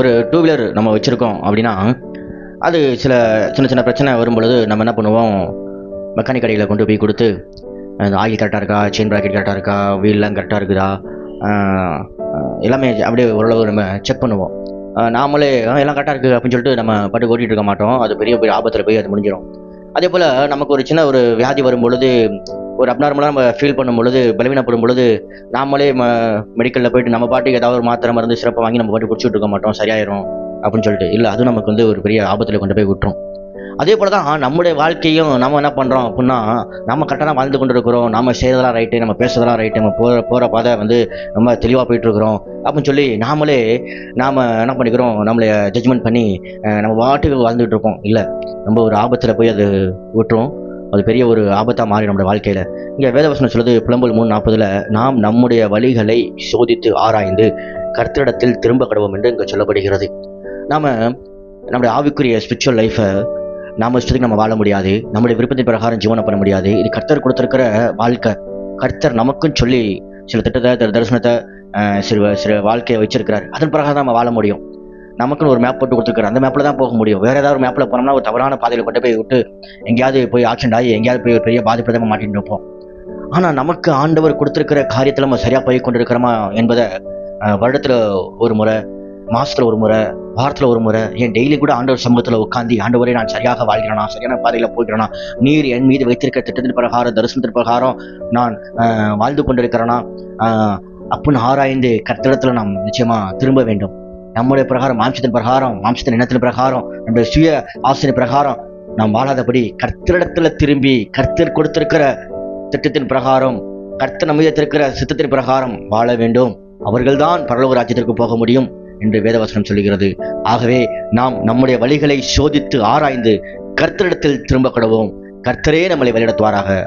ஒரு two wheeler நம்ம வச்சுருக்கோம் அப்படின்னா அது சில சின்ன சின்ன பிரச்சனை வரும் பொழுது நம்ம என்ன பண்ணுவோம்? மெக்கானிக் கடையில் கொண்டு போய் கொடுத்து அந்த ஆயில் கரெக்டாக இருக்கா? செயின் ப்ராக்கெட் கரெக்டாக இருக்கா? வீல்லாம் கரெக்டாக இருக்குதா? எல்லாமே அப்படியே ஓரளவு நம்ம செக் பண்ணுவோம். நாமளே எல்லாம் கரெக்டாக இருக்குது அப்படின்னு சொல்லிட்டு நம்ம பாட்டு ஓட்டிகிட்டு இருக்க மாட்டோம். அது பெரிய பெரிய ஆபத்தில் போய் அது முடிஞ்சிடும் அதே போல் நமக்கு ஒரு சின்ன ஒரு வியாதி வரும் பொழுது ஒரு அப்நார்மலாக நம்ம ஃபீல் பண்ணும் பொழுது பலவீனப்படும் பொழுது நாமளே ம மெடிக்கலில் போயிட்டு நம்ம பாட்டுக்கு ஏதாவது ஒரு மாத்திரை மருந்து சிறப்பாக வாங்கி நம்ம பாட்டு குடிச்சிட்டு இருக்க மாட்டோம். சரியாயிரும் அப்படின்னு சொல்லிட்டு. இல்லை அதுவும் நமக்கு வந்து ஒரு பெரிய ஆபத்தில் கொண்டு போய் விட்டுரும். அதே போல தான் நம்முடைய வாழ்க்கையும் நம்ம என்ன பண்ணுறோம் அப்படின்னா நம்ம கரெக்டாக வாழ்ந்து கொண்டு இருக்கிறோம் நம்ம செய்கிறதெல்லாம் ரைட்டு நம்ம பேசுறதெல்லாம் ரைட்டு நம்ம போகிற போகிற பாதை வந்து நம்ம தெளிவாக போயிட்டுருக்குறோம். அப்படின்னு சொல்லி நாமளே நாம் என்ன பண்ணிக்கிறோம் நம்மளை ஜட்ஜ்மெண்ட் பண்ணி நம்ம பாட்டுக்கு வாழ்ந்துகிட்டு இருக்கோம். இல்லை நம்ம ஒரு ஆபத்தில் போய் அது விட்டுரும். அது பெரிய ஒரு ஆபத்தாக மாறி நம்மளோட வாழ்க்கையில். இங்கே வேதவசனம் சொல்லுது புலம்பல் மூணு நாற்பதுல நாம் நம்முடைய வழிகளை சோதித்து ஆராய்ந்து கர்த்தரிடத்தில் திரும்ப கடவோம் என்று இங்கே சொல்லப்படுகிறது. நாம் நம்முடைய ஆவிக்குரிய ஸ்பிரிச்சுவல் லைஃப்பை நாம் இஷ்டத்துக்கு நம்ம வாழ முடியாது. நம்முடைய விருப்பத்தின் பிரகாரம் ஜீவனம் பண்ண முடியாது. இது கர்த்தர் கொடுத்துருக்கிற வாழ்க்கை. கர்த்தர் நமக்கும் சொல்லி சில திட்டத்தை தரிசனத்தை சிறு சில வாழ்க்கையை வச்சிருக்கிறார். அதன் பிறகு தான் நம்ம வாழ முடியும். நமக்குன்னு ஒரு மேப் போட்டு கொடுத்துருக்காரு. அந்த மேப்பில் தான் போக முடியும். வேறு ஏதாவது ஒரு மேப்பில் போனோம்னா ஒரு தவறான பாதையில் கொண்டு போய் விட்டு எங்கேயாவது போய் ஆக்சிடென்ட் ஆகி எங்கேயாவது போய் ஒரு பெரிய பாதிப்பு தான் மாட்டிட்டு இருப்போம். ஆனால் நமக்கு ஆண்டவர் கொடுத்துருக்கிற காரியத்தில் நம்ம சரியாக போய் கொண்டிருக்கிறோமா என்பதை வருடத்தில் ஒரு முறை மாதத்தில் ஒரு முறை வாரத்தில் ஒரு முறை என் டெய்லி கூட ஆண்டவர் சமூகத்தில் உட்காந்து ஆண்டவரே நான் சரியாக வாழ்கிறேனா சரியான பாதையில் போகிறேனா நீர் என் மீது வைத்திருக்க திட்டத்தின் பிரகாரம் தரிசனத்தின் பிரகாரம் நான் வாழ்ந்து கொண்டிருக்கிறேனா ஆஹ், அப்படின்னு ஆராய்ந்து கர்த்தரிடத்துல நாம் நிச்சயமாக திரும்ப வேண்டும். நம்முடைய பிரகாரம் மாம்சத்தின் பிரகாரம் மாம்சத்தின் இனத்தின் பிரகாரம் நம்முடைய சுய ஆசனை பிரகாரம் நாம் வாழாதபடி கர்த்தரிடத்துல திரும்பி கர்த்தர் கொடுத்திருக்கிற திட்டத்தின் பிரகாரம் கர்த்தர் நம்ம வைத்திருக்கிற சித்தத்தின் பிரகாரம் வாழ வேண்டும். அவர்கள்தான் பரலோக ராஜ்யத்திற்கு போக முடியும் என்று வேதவசனம் சொல்லுகிறது. ஆகவே நாம் நம்முடைய வழிகளை சோதித்து ஆராய்ந்து கர்த்தரிடத்தில் திரும்ப கடவோம். கர்த்தரே நம்மளை வழிநடத்துவாராக.